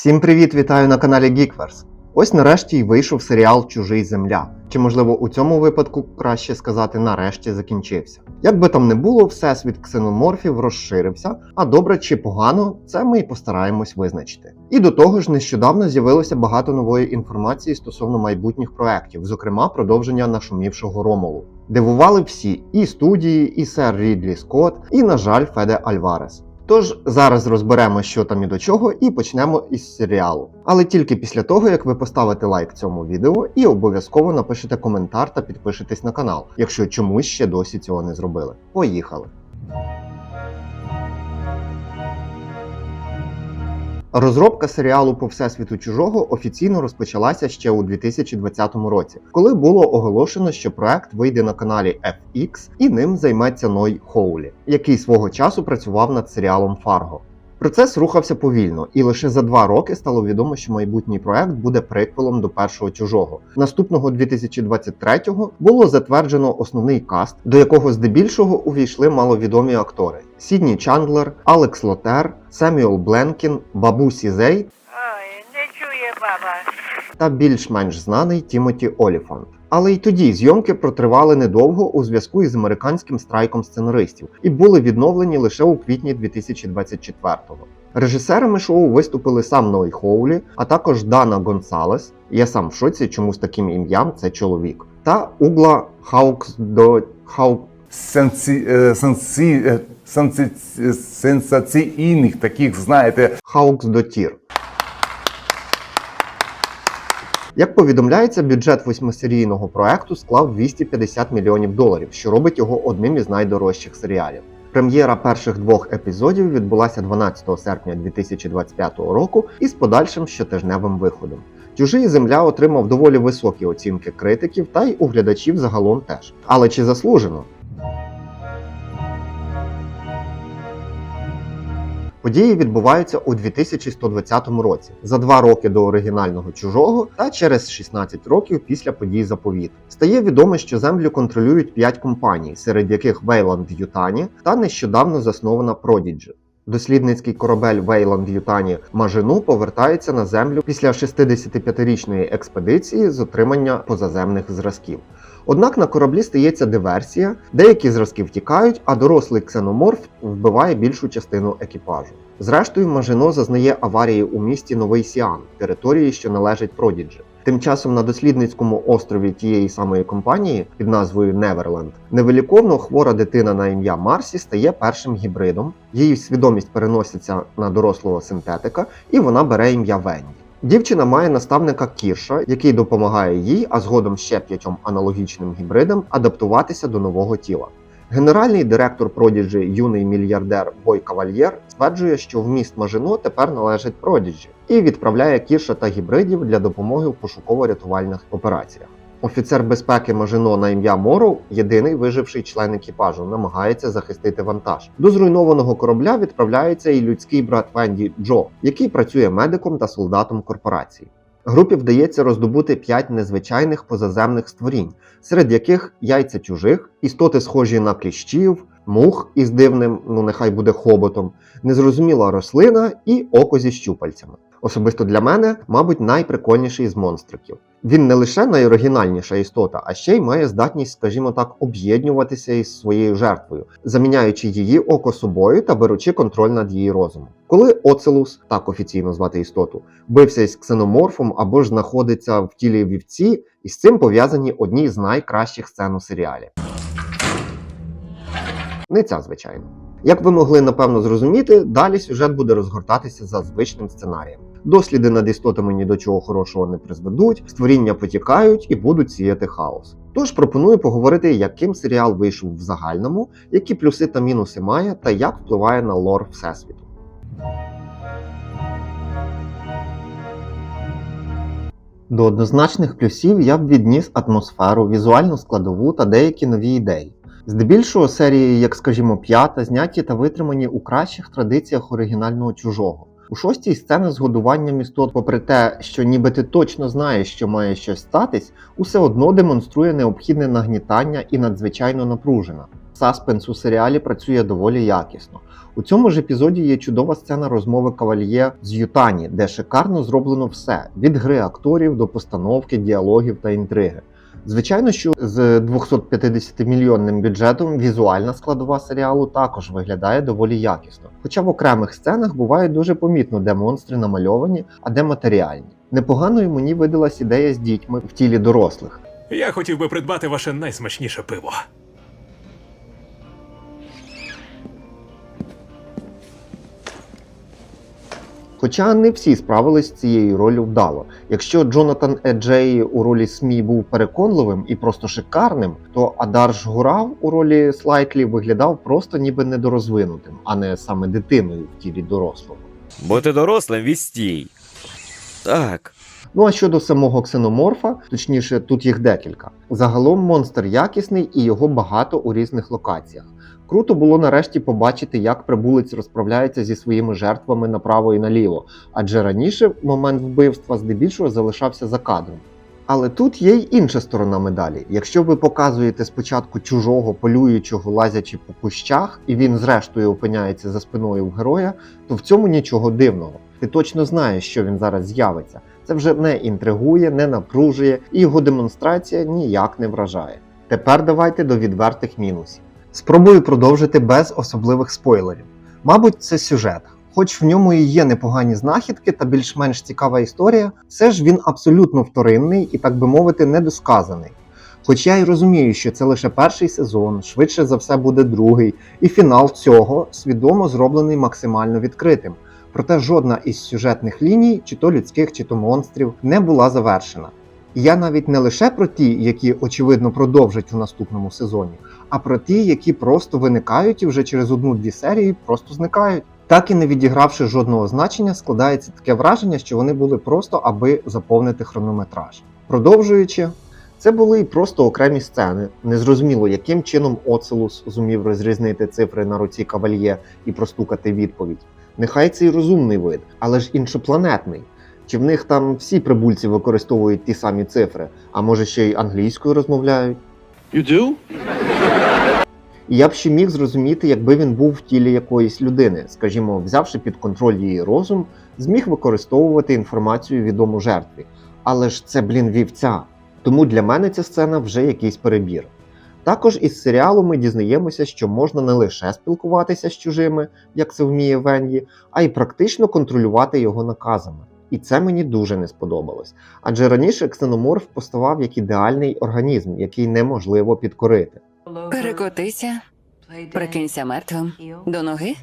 Всім привіт, вітаю на каналі Geekverse. Ось нарешті й вийшов серіал Чужий Земля. Чи можливо у цьому випадку краще сказати нарешті закінчився. Як би там не було, всесвіт ксеноморфів розширився, а добре чи погано, це ми й постараємось визначити. І до того ж, нещодавно з'явилося багато нової інформації стосовно майбутніх проєктів, зокрема продовження нашумівшого Ромулу. Дивували всі і студії, і сер Рідлі Скотт, і, на жаль, Феде Альварес. Тож зараз розберемо, що там і до чого, і почнемо із серіалу. Але тільки після того, як ви поставите лайк цьому відео і обов'язково напишете коментар та підпишитесь на канал, якщо чомусь ще досі цього не зробили. Поїхали! Розробка серіалу по всесвіту чужого офіційно розпочалася ще у 2020 році, коли було оголошено, що проект вийде на каналі FX і ним займеться Ной Хоулі, який свого часу працював над серіалом Фарго. Процес рухався повільно, і лише за два роки стало відомо, що майбутній проект буде приквелом до першого чужого. Наступного 2023-го було затверджено основний каст, до якого здебільшого увійшли маловідомі актори: Сідні Чандлер, Алекс Лотер, Семюел Бленкін, Бабусі Зей Ой, не чує баба. та більш-менш знаний Тімоті Оліфант. Але й тоді зйомки протривали недовго у зв'язку із американським страйком сценаристів і були відновлені лише у квітні 2024-го. Режисерами шоу виступили сам Ной Хоулі, а також Дана Гонсалес. Я сам в шоці, чому з таким ім'ям це чоловік, та Угла Хаукс до Хаук. сенсі, е, сенсі, е, сенсі, сенсаційних таких, знаєте, Хаукс Дотір. Як повідомляється, бюджет восьмисерійного проекту склав 250 мільйонів доларів, що робить його одним із найдорожчих серіалів. Прем'єра перших двох епізодів відбулася 12 серпня 2025 року із подальшим щотижневим виходом. Чужий земля отримав доволі високі оцінки критиків та й у глядачів загалом теж. Але чи заслужено? Події відбуваються у 2120 році, за два роки до оригінального чужого та через 16 років після подій заповіту. Стає відомо, що землю контролюють 5 компаній, серед яких Вейланд Ютані та нещодавно заснована Prodigy. Дослідницький корабель Вейланд Ютані Мажину повертається на землю після 65-річної експедиції з отримання позаземних зразків. Однак на кораблі стається диверсія, деякі зразки втікають, а дорослий ксеноморф вбиває більшу частину екіпажу. Зрештою, Мажино зазнає аварії у місті Новий Сіан, території, що належить Продіджі. Тим часом на дослідницькому острові тієї самої компанії під назвою Неверленд невиліковно хвора дитина на ім'я Марсі стає першим гібридом. Її свідомість переноситься на дорослого синтетика, і вона бере ім'я Венді. Дівчина має наставника Кірша, який допомагає їй, а згодом ще п'ятьом аналогічним гібридам адаптуватися до нового тіла. Генеральний директор Продіджі, юний мільярдер Бой Кавальєр, стверджує, що вміст Мажино тепер належить Продіджі і відправляє Кірша та гібридів для допомоги в пошуково-рятувальних операціях. Офіцер безпеки Мажино на ім'я Моров, єдиний виживший член екіпажу, намагається захистити вантаж. До зруйнованого корабля відправляється і людський брат Венді Джо, який працює медиком та солдатом корпорації. Групі вдається роздобути п'ять незвичайних позаземних створінь, серед яких яйця чужих, істоти схожі на кліщів, мух із дивним, ну нехай буде хоботом, незрозуміла рослина і око зі щупальцями. Особисто для мене, мабуть, найприкольніший з монстриків. Він не лише найоригінальніша істота, а ще й має здатність, скажімо так, об'єднуватися із своєю жертвою, заміняючи її око собою та беручи контроль над її розумом. Коли Оцелус, так офіційно звати істоту, бився із ксеноморфом або ж знаходиться в тілі вівці, із цим пов'язані одні з найкращих сцен у серіалі. Не ця, звичайно. Як ви могли напевно зрозуміти, далі сюжет буде розгортатися за звичним сценарієм. Досліди над істотами ні до чого хорошого не призведуть, створіння потікають і будуть сіяти хаос. Тож пропоную поговорити, яким серіал вийшов в загальному, які плюси та мінуси має, та як впливає на лор Всесвіту. До однозначних плюсів я б відніс атмосферу, візуальну складову та деякі нові ідеї. Здебільшого серії, як скажімо, п'ята, зняті та витримані у кращих традиціях оригінального чужого. У шостій сцена з годуванням істот, попри те, що ніби ти точно знаєш, що має щось статись, усе одно демонструє необхідне нагнітання і надзвичайно напружена. Саспенс у серіалі працює доволі якісно. У цьому ж епізоді є чудова сцена розмови кавальє з Ютані, де шикарно зроблено все: від гри акторів до постановки, діалогів та інтриги. Звичайно, що з 250-мільйонним бюджетом візуальна складова серіалу також виглядає доволі якісно. Хоча в окремих сценах буває дуже помітно, де монстри намальовані, а де матеріальні. Непоганою мені видалась ідея з дітьми в тілі дорослих. Я хотів би придбати ваше найсмачніше пиво. Хоча не всі справились з цією ролью вдало. Якщо Джонатан Еджей у ролі СМІ був переконливим і просто шикарним, то Адарш Гурав у ролі Слайтлі виглядав просто ніби недорозвинутим, а не саме дитиною в тілі дорослого. Бути дорослим відстій. Так. Ну а щодо самого ксеноморфа, точніше, тут їх декілька. Загалом монстр якісний і його багато у різних локаціях. Круто було нарешті побачити, як прибулець розправляється зі своїми жертвами направо і наліво, адже раніше момент вбивства здебільшого залишався за кадром. Але тут є й інша сторона медалі. Якщо ви показуєте спочатку чужого полюючого, лазячи по кущах, і він зрештою опиняється за спиною в героя, то в цьому нічого дивного. Ти точно знаєш, що він зараз з'явиться. Це вже не інтригує, не напружує, і його демонстрація ніяк не вражає. Тепер давайте до відвертих мінусів. Спробую продовжити без особливих спойлерів. Мабуть, це сюжет. Хоч в ньому і є непогані знахідки та більш-менш цікава історія, все ж він абсолютно вторинний і, так би мовити, недосказаний. Хоч я й розумію, що це лише перший сезон, швидше за все буде другий, і фінал цього свідомо зроблений максимально відкритим. Проте жодна із сюжетних ліній, чи то людських, чи то монстрів, не була завершена. Я навіть не лише про ті, які очевидно продовжать у наступному сезоні, а про ті, які просто виникають і вже через одну-дві серії просто зникають. Так і не відігравши жодного значення, складається таке враження, що вони були просто аби заповнити хронометраж. Продовжуючи, це були і просто окремі сцени. Незрозуміло, яким чином Оцелус зумів розрізнити цифри на руці кавальє і простукати відповідь. Нехай це й розумний вид, але ж іншопланетний. Чи в них там всі прибульці використовують ті самі цифри, а може ще й англійською розмовляють? You do? Я б ще міг зрозуміти, якби він був в тілі якоїсь людини, скажімо, взявши під контроль її розум, зміг використовувати інформацію відому жертві. Але ж це, блін, вівця. Тому для мене ця сцена вже якийсь перебір. Також із серіалу ми дізнаємося, що можна не лише спілкуватися з чужими, як це вміє Венді, а й практично контролювати його наказами. І це мені дуже не сподобалось. Адже раніше ксеноморф поставав як ідеальний організм, який неможливо підкорити. Перекотися, прикинься мертвим. До ноги?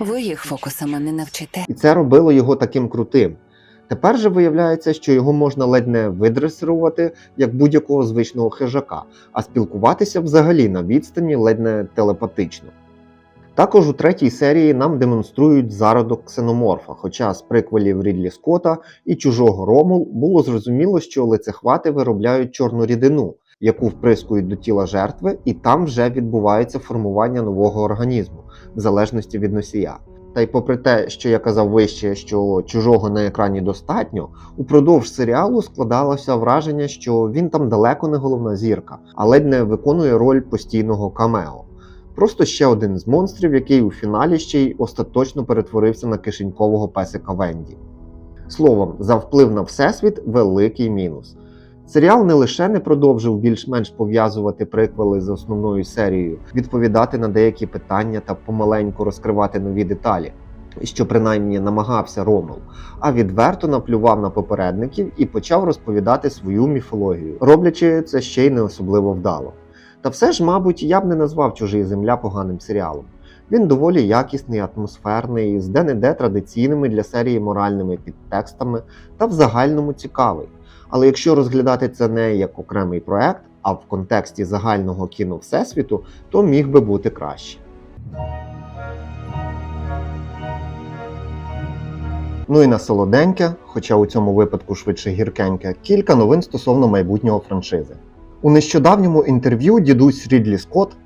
Ви їх фокусами не навчите. І це робило його таким крутим. Тепер же виявляється, що його можна ледь не видресирувати як будь-якого звичного хижака, а спілкуватися взагалі на відстані ледь не телепатично. Також у третій серії нам демонструють зародок ксеноморфа, хоча з приквелів Рідлі Скотта і чужого Ромул було зрозуміло, що лицехвати виробляють чорну рідину, яку вприскують до тіла жертви, і там вже відбувається формування нового організму, в залежності від носія. Та й попри те, що я казав вище, що чужого на екрані достатньо, упродовж серіалу складалося враження, що він там далеко не головна зірка, а ледь не виконує роль постійного камео. Просто ще один з монстрів, який у фіналі ще й остаточно перетворився на кишенькового песика Венді. Словом, за вплив на всесвіт великий мінус. Серіал не лише не продовжив більш-менш пов'язувати приквели з основною серією, відповідати на деякі питання та помаленьку розкривати нові деталі, що принаймні намагався Ромел, а відверто наплював на попередників і почав розповідати свою міфологію, роблячи це ще й не особливо вдало. Та все ж, мабуть, я б не назвав чужий земля поганим серіалом. Він доволі якісний, атмосферний, з де-не-де традиційними для серії моральними підтекстами та в загальному цікавий. Але якщо розглядати це не як окремий проект, а в контексті загального кіно Всесвіту, то міг би бути краще. Ну і на солоденьке, хоча у цьому випадку швидше гіркеньке, кілька новин стосовно майбутнього франшизи. У нещодавньому інтерв'ю дідусь Рідлі Скотт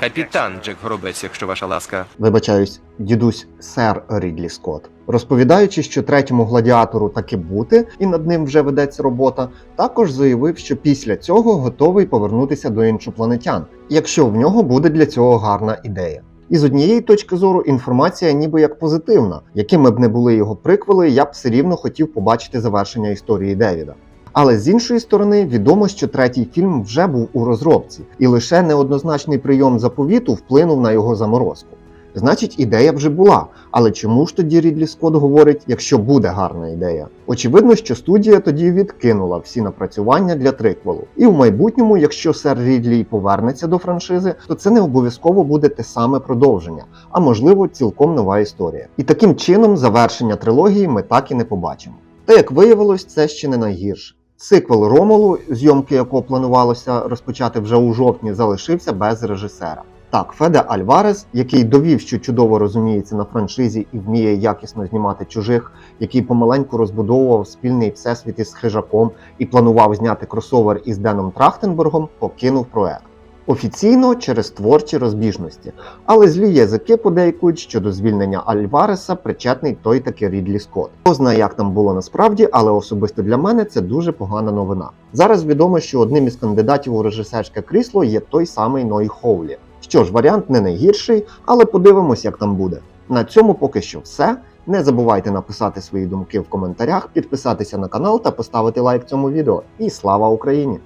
Капітан Джек Горобець, якщо ваша ласка. вибачаюсь, дідусь сер Рідлі Скотт. Розповідаючи, що третьому гладіатору таки бути, і над ним вже ведеться робота, також заявив, що після цього готовий повернутися до іншопланетян, якщо в нього буде для цього гарна ідея. І з однієї точки зору інформація ніби як позитивна, якими б не були його приквели, я б все рівно хотів побачити завершення історії Девіда. Але з іншої сторони, відомо, що третій фільм вже був у розробці, і лише неоднозначний прийом заповіту вплинув на його заморозку. Значить, ідея вже була. Але чому ж тоді Рідлі Скотт говорить, якщо буде гарна ідея? Очевидно, що студія тоді відкинула всі напрацювання для триквелу. І в майбутньому, якщо сер Рідлі повернеться до франшизи, то це не обов'язково буде те саме продовження, а можливо, цілком нова історія. І таким чином завершення трилогії ми так і не побачимо. Та як виявилось, це ще не найгірше. Сиквел Ромулу, зйомки якого планувалося розпочати вже у жовтні, залишився без режисера. Так, Феде Альварес, який довів, що чудово розуміється на франшизі і вміє якісно знімати чужих, який помаленьку розбудовував спільний всесвіт із хижаком і планував зняти кросовер із Деном Трахтенбергом, покинув проект. Офіційно через творчі розбіжності, але злі язики подейкують, що до звільнення Альвареса причетний той таки Рідлі Скотт. Хто знає, як там було насправді, але особисто для мене це дуже погана новина. Зараз відомо, що одним із кандидатів у режисерське крісло є той самий Ной Хоулі. Що ж, варіант не найгірший, але подивимось, як там буде. На цьому поки що все. Не забувайте написати свої думки в коментарях, підписатися на канал та поставити лайк цьому відео. І слава Україні!